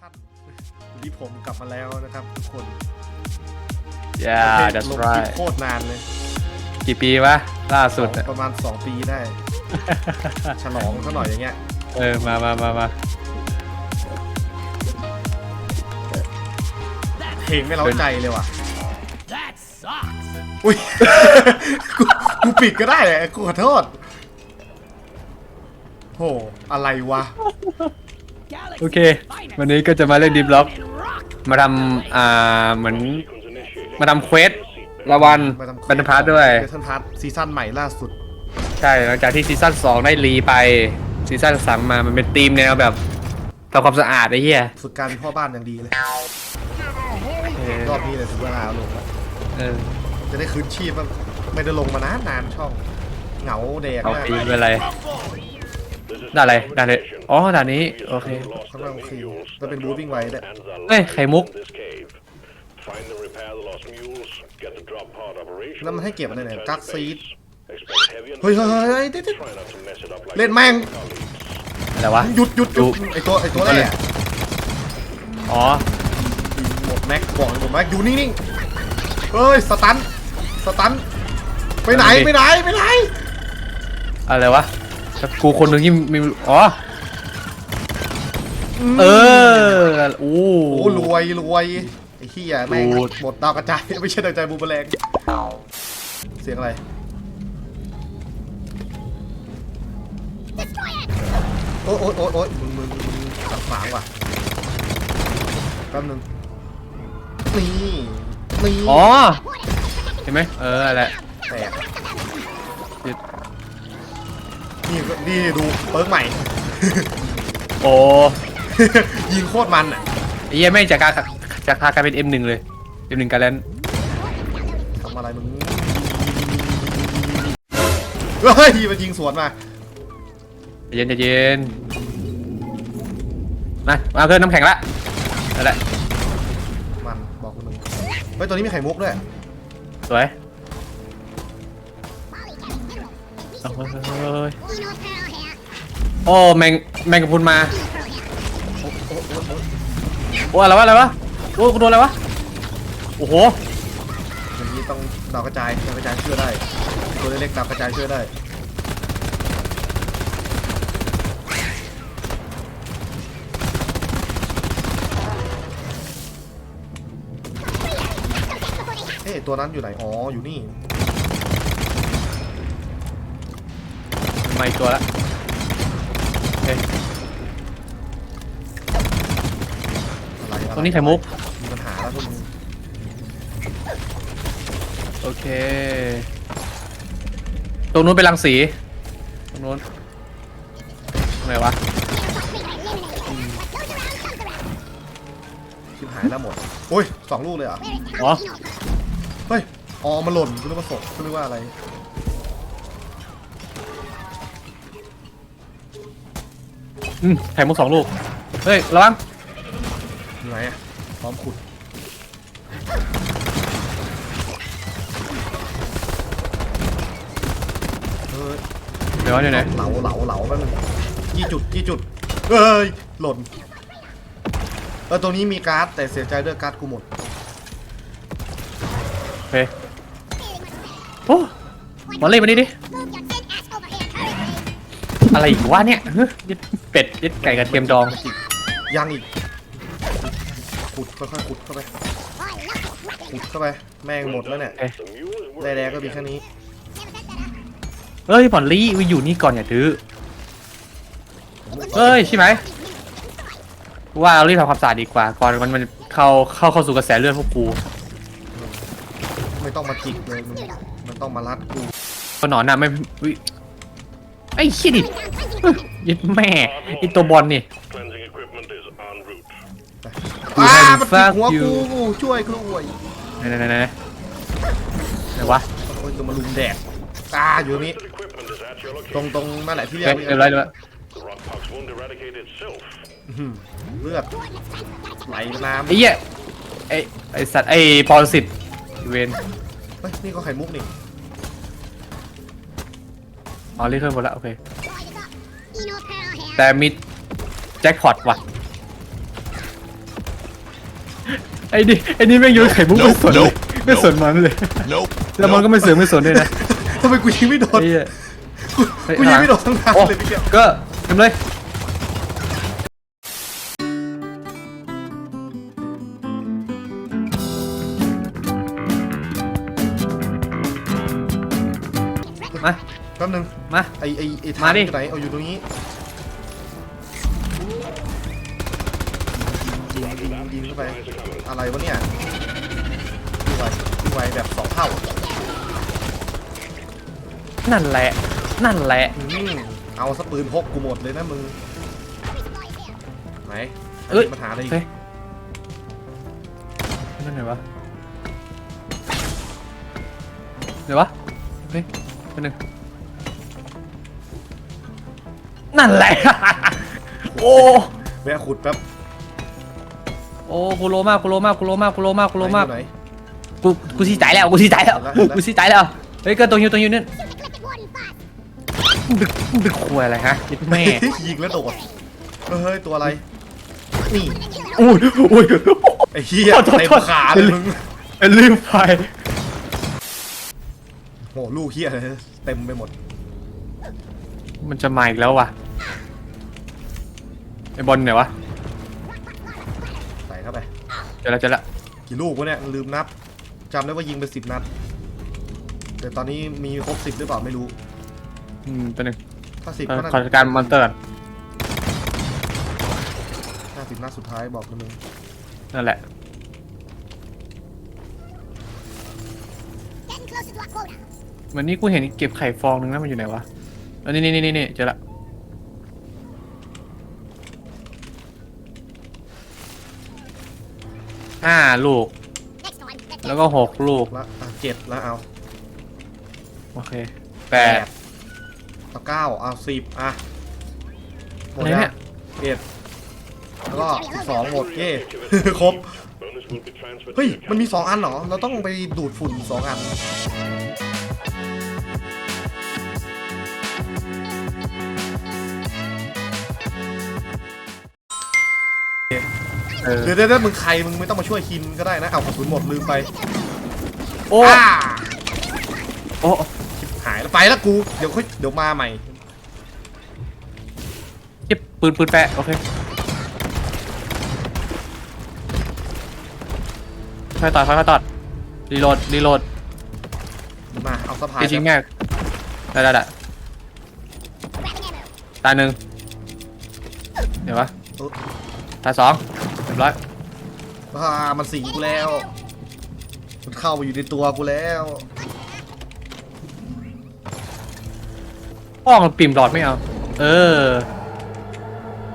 ท่านวันนี้ผมกลับมาแล้วนะครับทุกคน yeah ล that's งคลิป right โคตรนานเลย กี่ปีวะล่าสุดอะประมาณ 2 ปีได้ ฉลองซะหน่อยอย่างเงี้ย เออมามามามาเพลงไม่เล้าใจเลยว่ะ That sucks. อุ้ย กูกูปิดก็ได้เลยกูขอโทษโห อะไรวะ โอเค วันนี้ก็จะมาเล่นดีบล็อก มาทำอ่าเหมือน มาทำเควสละวันมาทำเป็นพาร์ทด้วย เป็นพาร์ทซีซั่นใหม่ล่าสุด ใช่หลังจากที่ซีซั่น2 ได้รีไปซีซั่นสามมามันเป็นธีมแนวแบบทำความสะอาดไอ้เหี้ยฝึกการพ่อบ้านอย่างดีเลยเออรอบนี้เลยถึงเวลาลงแล้วเออจะได้คืนชีพบ้างไม่ได้ลงมานานนานช่องเหงาแดกเอามากปีเป็นไร ด่านอะไรด่านเลยอ๋อด่านนี้โอเคข้างล่างโอเคจะเป็นบูธวิ่งไวด้วยเฮ้ยไข่มุก Find and repair the lost mules, get the drop pod operational. แล้วมันให้เก็บอะไรเนี่ย Turn กัก your ซีด face. Expect heavy and เฮ้ยเฮ้ยเฮ้ยเฮ้ยเดี๋ยวเดี๋ยว try not to mess it up like เล่นแม่งอะไรวะหยุดหยุดหยุดไอตัวไอตัวแรกอ๋อหมดแม็กบอกเลยหมดแม็กอยู่นิ่งๆเฮ้ยสตันสตันไปไหนไปไหนไปไหนอะไรวะ กูคนหนึ่งที่มีอ๋อเออโอ้โอ้รวยรวยไอ้เหี้ยแม่งดูดหมดดาวกระจายไม่ใช่ดาวกระจายบูมแมลงเสียงอะไรโอ๊ยโอ๊ยโอ๊ยโอ๊ยมึงมึงมึงขัดขวางว่ะแป๊บนึงนี่นี่อ๋อเห็นไหมเอออะไรแตก นี่นี่ดูเปิร์กใหม่ โอ้ยิงโคตรมันอะไอ้เหี้ยไม่งจากการจากพากลายเป็น M1 เลย M1 การแลนทำอะไรมึงเฮ้ยมันยิงสวนมาใจเย็นใจเย็นมามาเกินน้ำแข็งละนั่นแหละมันบอกคุณมึงเฮ้ยตัวนี้มีไข่มุกด้วยสวย เอาเฮ้ยเฮ้ยโอ้แมงแมงกะพรุนมาโอ้อะไรวะอะไรวะโอ้กูโดนอะไรวะโอ้โหอย่างนี้ต้องดาวกระจายดาวกระจายช่วยได้ตัวเล็กๆดาวกระจายช่วยได้เอ๊ะตัวนั้นอยู่ไหนอ๋ออยู่นี่ มาอีกตัวละโอเคอะไรอะไรตรงนี้ไข่มุก มีปัญหาแล้วพวกมึงโอเค ตรงนู้นเป็นรังสี ตรงนู้นตรงไหนวะ ชิบหายแล้วหมดโอ้ยสองลูกเลยเหรออ๋อ เฮ้ยอ๋อมันหล่นคุณนึกว่าศพคุณนึกว่าอะไร อืมไข่มุกสองลูก เฮ้ย ระวังอยู่ไหนอะพร้อมขุด เฮ้ยเดี๋ยววะเดี๋ยวไหนเหลาเหลาเหลาแป๊บนึงกี่จุดกี่จุดเอ้ย หล่น เออ ตรงนี้มีการ์ด แต่เสียใจด้วยการ์ดกูหมด โอเคโอ้มาเล่นมานี่ดิ อะไรอีกวะเนี่ยเฮ้ยยึดเป็ดยึดไก่กระเทียมดอง ยังอีกขุดค่อยๆขุดเข้าไปขุดเข้าไป แม่งหมดแล้วเนี่ยเอ๊ะ The mules were แดงๆก็มีแค่นี้เฮ้ยผ่อนลี่วิอยู่นี่ก่อนอย่าดื้อเฮ้ยใช่ไหมว่าเรารีบทำความสะอาดดีกว่า ก่อนมันมันเข้าเข้าเข้าสู่กระแสเลือดพวกกูไม่ต้องมาจิกเลยมึงมันต้องมารัดกูก็หนอนน่ะไม่วิ ไอ้ขี้ยดิเฮ้ยยึดแม่ไอีตัวบอลนี่ cleansing equipment is en route. กูอ้าให้มัน fuck จิกหัว you กูช่วยกูด้วยไหนไหนไหนไหนไหนวะโอ้ยจะมาลุมแดกอ่าอยู่ตรงนี้ Trusted equipment is at your ตรง location. ตรงนั่นแหละที่โอเรียเคกเรียบร้อยเรียบร้อย The rockpox won't eradicate itself. อื้อหือเลือดไหลน้ไอ้เหี้ยไอ้ไอ้สัตว์ไอ้ปรสิตเวนำเฮ้ยนี่ก็ไข่มุกนี่ อ๋อเรียกเพิ่มหมดละโอเค แต่มีแจ็คพอตว่ะ ไอ้นี่ไอ้นี่แม่งโยนไข่มุกไม่สนเลยไม่สนมันเลย Nope. แล้วมันก็ไม่เสือกไม่สนด้วยนะทำไมกูยิงไม่โดนไอ้เหี้ยกูยิงไม่โดนทั้งทางโอ้เลยพี่เกียวก็ทำเลยมา แป๊บนึงมา ไอไอไอทางมาดิ อยู่ไหนเอาอยู่ตรงนี้ยิงยิงยิงเข้าไป อะไรวะเนี่ยดูไวดูไวแบบสองเท่านั่นแหละ นั่นแหละ อืมเอาสปืนพกกูหมดเลยนะมึงไหนเอ้ยปัญหาอะไรอีกเฮ้ยนั่นไหนวะเดี๋ยววะเฮ้ยคนหนึ่ง นั่นแหละ โอ้แวะขุดแป๊บโอ้กูโลมากกูโลมากกูโลมากกูโลมากกูโลมากไหนกูกูชี้ใจแล้วกูชี้ใจแล้วเห็นแล้วเห็นแล้วกูชี้ใจแล้วเฮ้ยเกินตรงยูตรงยูนี่ดึกดึกควยอะไรฮะยิดแม่ยิงแล้วโดดเฮ้ยตัวอะไร นี่อุ้ยอุ้ย ไอ้เหี้ยโทษเต็มโทษ ขาเลยมึงเป็นลืมไปโหลูกเหี้ยเลยเต็มไปหมดมันจะมาอีกแล้วว่ะ ไอบอลไหนวะใส่เข้าไป เจอแล้วเจอแล้วกี่ลูกวะเนี่ยลืมนับจำได้ว่ายิงไปสิบนัด แต่ตอนนี้มีครบสิบหรือเปล่าไม่รู้ อืมตัวหนึ่งถ้าสิบเออก็น่าขอจัดการมอนเตอร์ก่อนห้าสิบนัดสุดท้ายบอกนะมึงนั่นแหละ Getting closer to our quota. เหมือนนี่กูเห็นเก็บไข่ฟองนึงนะมันอยู่ไหนวะอันนี้นี่นี่นี่เจอละ ห้าลูก Next time, let's แล้วก็หกลูกละอะเจ็ดแล้วเอาโอเคแปดเอาเก้าเอาสิบอะหมดอะไรแล้เนี่วยเอ็ดแล้วก็สิบสองหมดเย่ ครบ Bonus will be transferred เฮ้ย to your มันมีสองอันเหรอ เราต้องไปดูดฝุ่นสองอัน เออเดี๋ยวเดี๋ยวเดี๋ยวมึงใครมึงไม่ต้องมาช่วยคินก็ได้นะเอากระสุนหมดลืมไปโอ้อ่าโอ้หายแล้วไปแล้วกูเดี๋ยวค่อยเดี๋ยวมาใหม่เก็บปืนปืนแปะโอเคค่อยต่อค่อยต่อรีโหลดรีโหลดมาเอาสะพายจริงๆแม่ได้ได้ได้ grabbing ammo. ตาหนึ่งเดี๋ยววะเออตาสองเรียบร้อยอ่ามันสิงกูแล้ว มันเข้ามาอยู่ในตัวกูแล้วป้องมันปิ่มหลอดไม่เอา เออ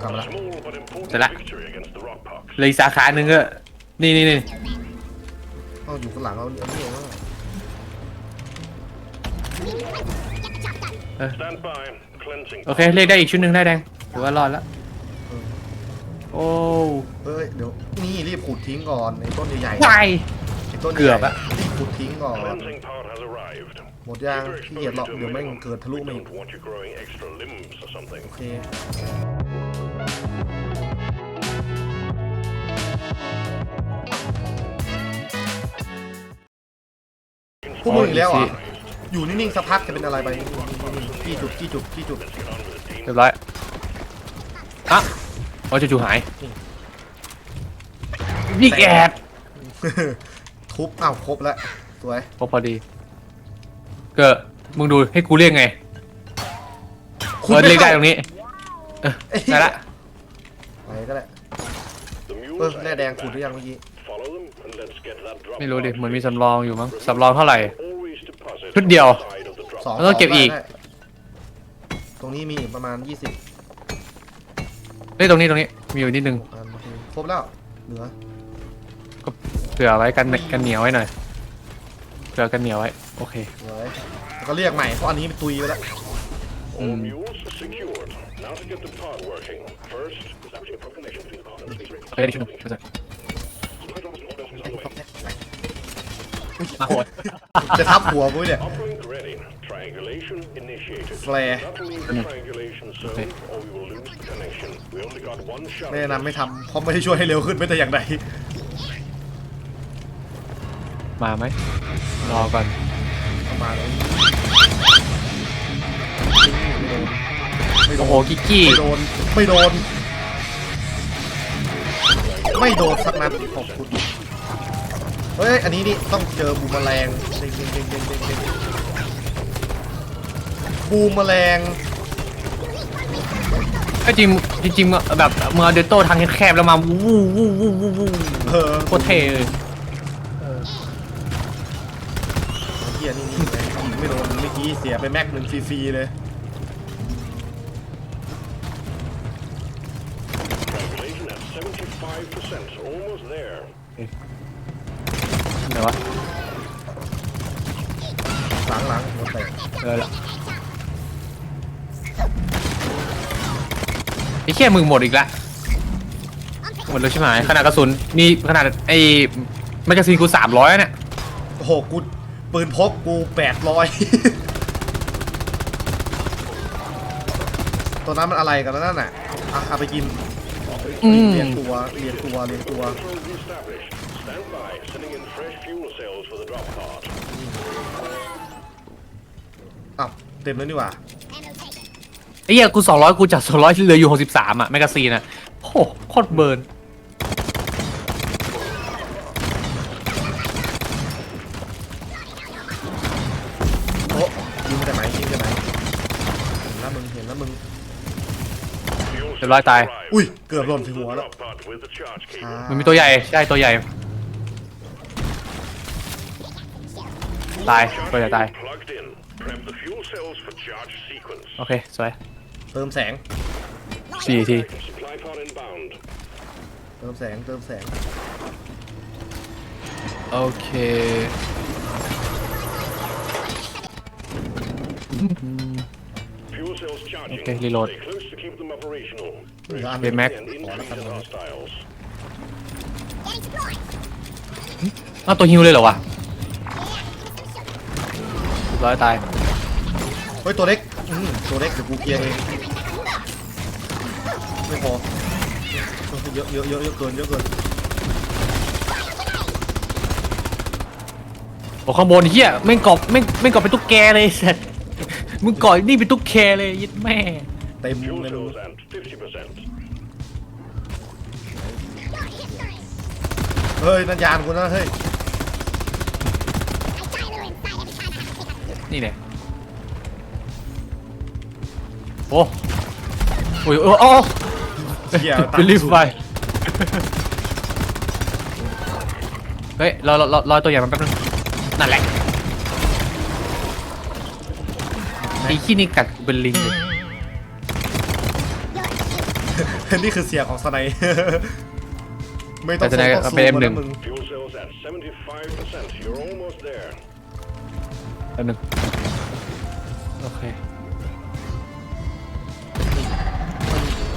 กลับมาแล้ว small but important Sẽ lại. victory against the rock pox. เหลยอีกสาขาหนึ่งก็นี่นี่นี่ต้องอยู่ข้างหลังเราเนี่ยนี่เองว่า Get the job done. Stand by. Cleansing. โอเค เรียกได้อีกชุดหนึ่งได้แดงถือว่ารอดแล้ว โอ้เอ้ยเดี๋ยวนี่รีบขุดทิ้งก่อนไอ้ต้นใหญ่ไปๆไอ้ต้นใหญ่ๆเกือบอะ รีบขุดทิ้งก่อน Cleansing part has arrived. หมดยาง Keep your ขี้เกียจหรอก exposure to a เดี๋ยวแม่ง minimum. เกิดทะลุ We มาอีก don't want you growing extra limbs or something. โอเคพวกมึงอีกแล้วเหรอะ อยู่นิ่งๆสักพักจะเป็นอะไรไปจี้จุดจี้จุดจี้จุดเรียบร้อยอะ โอ้จู่ๆหายบิ๊กแอดทุบอ้าวครบแล้วสวยพอพอดี เกิดมึงดูให้กูเรียกไงขุเออม่เรียกได้ข้าตรงนี้เออได้ละไปก็ได้ The เออ mules แร่แดงขุดหรือยังเมื่อกี้ follow them and let's get that drop ไม่รู้ดิ pod. เหมือนมีสำรองอยู่มั้งสำรองเท่าไหร่ Always deposit ชุดเดียว side of the drop สองแล้วต้องเก็บอีกได้ตรงนี้มีอีกประมาณ20เฮ้ยตรงนี้ตรงนี้มีอยู่นิดนึงอันโอเคครบแล้วเหลือเผื่อไว้กันกันเหนียวไว้หน่อยเผื่อกันเหนียวไว้โอเคสวยแล้วก็เรียกใหม่เพราะอันนี้มันตุยไปแล้ว All mules secured. Now to get the pod working. First, establishing a proclamation between the pod and the space race. เฮ้ยได้ชุดหนึ่งไม่ใช่มาโหดจะทับหัวกูเนี่ย Uplink ready. Triangulation initiated. Flare. Not leave the triangulation zone or we will lose the connection. We only got one shot. ไม่แนะนำไม่ทำเพราะไม่ได้ช่วยให้เร็วขึ้นไม่แต่อย่างใดมาไหมรอก่อนเข้ามาเลยไม่โดนโอ้โหกิกกี้ไม่โดนไม่โดน ไม่โดนสักนัดขอบคุณเฮ้ยอันนี้นี่ต้องเจอบูมแมลงเด้งเด้งเด้งเด้งเด้งเด้ง บูมแมลงก็จริงจริงๆแบบเมื่อเดนโต้ทางแคบๆแล้วมาวู้วู้วู้วู้วู้เออโคตรเท่เลยเฮียนี่นี่ไงยิงไม่โดนเมื่อกี้เสียไปแม็กหนึ่งฟรีๆเลย Calculation at 75%. Almost there. ไหนวะหลังหลังหัวแตกเออละ ไอ้แค่มึงหมดอีกละหมดแล้วใช่ไหมขนาดกระสุนนี่ขนาดไอ้แมกกาซีนกูสามร้อยเนี่ยโอ้โหกูปืนพกกูแปดร้อยตัวนั้นมันอะไรกันแล้วนั่นน่ะอะเอาไปกินอืมเรียงตัวเรียงตัวเรียงตัว Controls established. Stand by. Sending in fresh fuel cells for the drop pod. อ้าวเต็มแล้วนี่หว่า Ammo taken. ไอ้ เหี้ยกูสองร้อยกูจากสองร้อยเหลืออยู่หกสิบสามอะแมกกาซีนอะโอ้โหโคตรเบิร์นโอ้ยิงมาจากไหนยิงมาจากไหนเห็นแล้วมึงเห็นแล้วมึง Fuel เรียบร้อยตาย arrived. อุ้ยเกือบหล่นถึงหัวแล้ว Drop pod with the charge cable. อ่ามันมีตัวใหญ่ใช่ตัวใหญ่ ตายตัวใหญ่ตาย Plugged in. Prep the fuel cells for charge sequence. โอเคสวย เติมแสง สี่ที Supply pod inbound. เติมแสง เติมแสง โอเค Fuel cells charging. Okay, reload. Stay close to keep them operational. เหลืออัน Okay, Mac. And ขอแล้ว increase กัน the นะ hostiles. Getting supplies. อ้าวตัวฮิวเลยเหรอวะร้อยตาย เฮ้ย ตัวเล็กอืมตัวเล็กเดี๋ยวกูเคลียร์เอง ไม่พอเยอะเยอะเยอะเยอะเกินเยอะเกินโอ้ข้างบนเฮียไม่งกรอบไม่งไม่งกรอบเป็นตุ๊กแกเลยไอ้สัสมึงก่อยนี่เป็นตุ๊กแกเลยยิดแม่เต็ม Fuel เลยมึง cells at 50%. เฮ้ยนั่นยานกูนะเฮ้ย I die a little inside every time I have to pick up. นี่เนี่ยโอ้โอ้ยโอ้โอ้ เหี้ยเป็นรีบไปเฮ้ยรอรอรอรอตัวใหญ่มันแป๊บนึงนั่นแหละไอ้ขี้นี่กัดกูเป็นลิงเลยนี่คือเสียงของสไนด์ไม่ต้องแต่สไนด์ต้องเป็นซูม M1 นะมึง Fuel cells at 75%. You're almost there. แป๊บนึงโอเค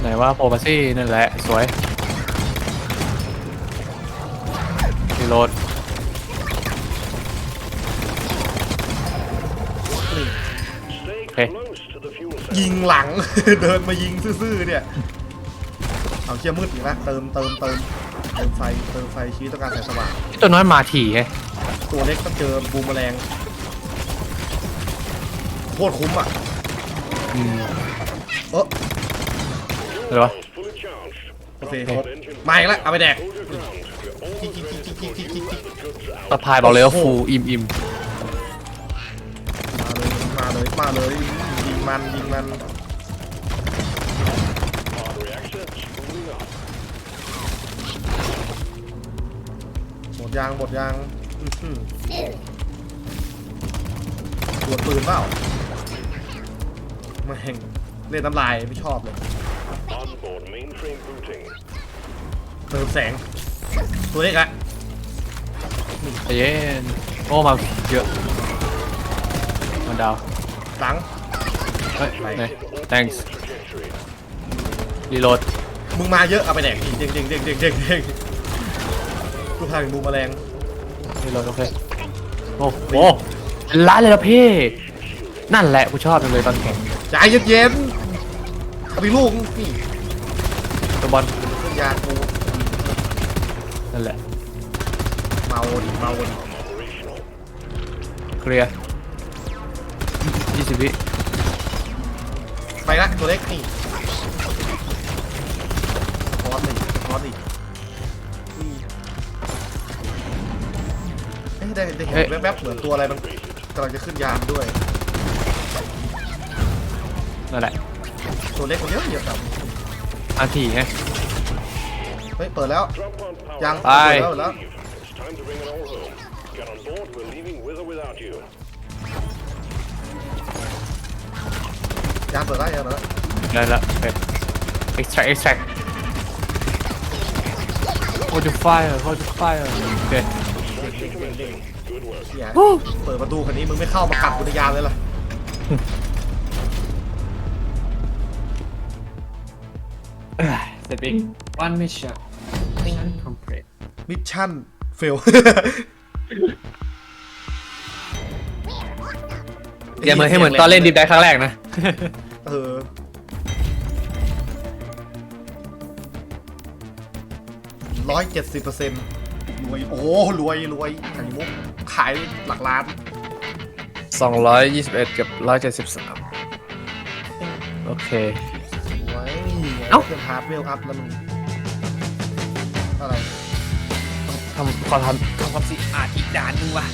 ไหนว่าโพมาซี่นั่นแหละ สวยรีโหลด Stay Okay. close to the fuel ยิง cells. หลัง เดินมายิงซื่อๆเนี่ย เอาเชี่ยมืดอีกแล้วเติมเติมเติมเติมไฟเติมไฟชี้ต้องการแสงสว่างที่ตัวน้อยมาถี่ไงตัวเล็กต้องเจอบูมแมลงโคตรคุ้มอะอืมเออ เดี๋ยววะ Fully charged. โอเคครบมาอีกแล้วเอาไปแดก Hold your ground. We're จิ๊ก almost จิ๊ก ready จิ๊ก to จิ๊ก push จิ๊ก you จิ๊ก the goods out. สะพายบอกเลยว่าฟูอิ่มอิ่มมาเลยมาเลยมาเลยยิงมันยิงมัน Pod reactor spooling up. หมดยางหมดยางอื้อหือตรวจปืนเปล่าไม่งเล่นน้ำลายไม่ชอบเลย Onboard mainframe booting. เติมแสง ตัวเล็กอะใจเย็นโอ้มาเยอะมันดาวหลัง เฮ้ยไหน Alternative thanks trajectory. รีโหลดมึงมาเยอะ เอาไปแดกเด้งเด้งเด้งเด้งเด้งเด้งกูพาถึงบูมแมลงรีโหลดโอเคโอ้โหล้านเลยละพี่นั่นแหละกูชอบจังเลยตอนแข่งใจเย็นๆ เอาไปลูกนี่ตัวบอลเครื่องยากูนั่นแหละเมาดิเมาดิเคลียร์ยี่สิบวิไปละตัวเล็กนี่พอสหนึ่งพอสอีกนี่เอ๊ะได้ได้เห็นแวบๆเหมือนตัวอะไรมันกำลังจะขึ้นยานด้วยนั่นแหละ ตัวเล็กมันเยอะเยอะแบบอาทีไง เฮ้ยเปิดแล้ว Drop on power. ยังไป เปิดแล้วเปิดแล้ว It's time to bring it all home. Get on board. We're leaving with or without you. ยานเปิดแล้วยานเปิดแล้วได้แล้วโอเค extract extract hold the fire hold the fire โอเค Good work. เหี้ยเปิดประตูคันนี้มึงไม่เข้ามากัดกุญยานเลยล่ะ เอ้ยเสร็จอีก one mission mission complete มิชชั่นเฟล อย่าเหมือนให้เหมือนตอนเล่นดิฟได้ครั้งแรกนะ เออ ร้อยเจ็ดสิบเปอร์เซ็นต์รวย โอ้ รวย รวยไข่มุก ขายหลักล้าน 221 กับ 173 โอเค รวย เอ้าเพิ่มฮาร์ดเวลอัพแล้วมึงอะไร ทำขอทำทำความสะอาดอีกด่านหนึงว่ะ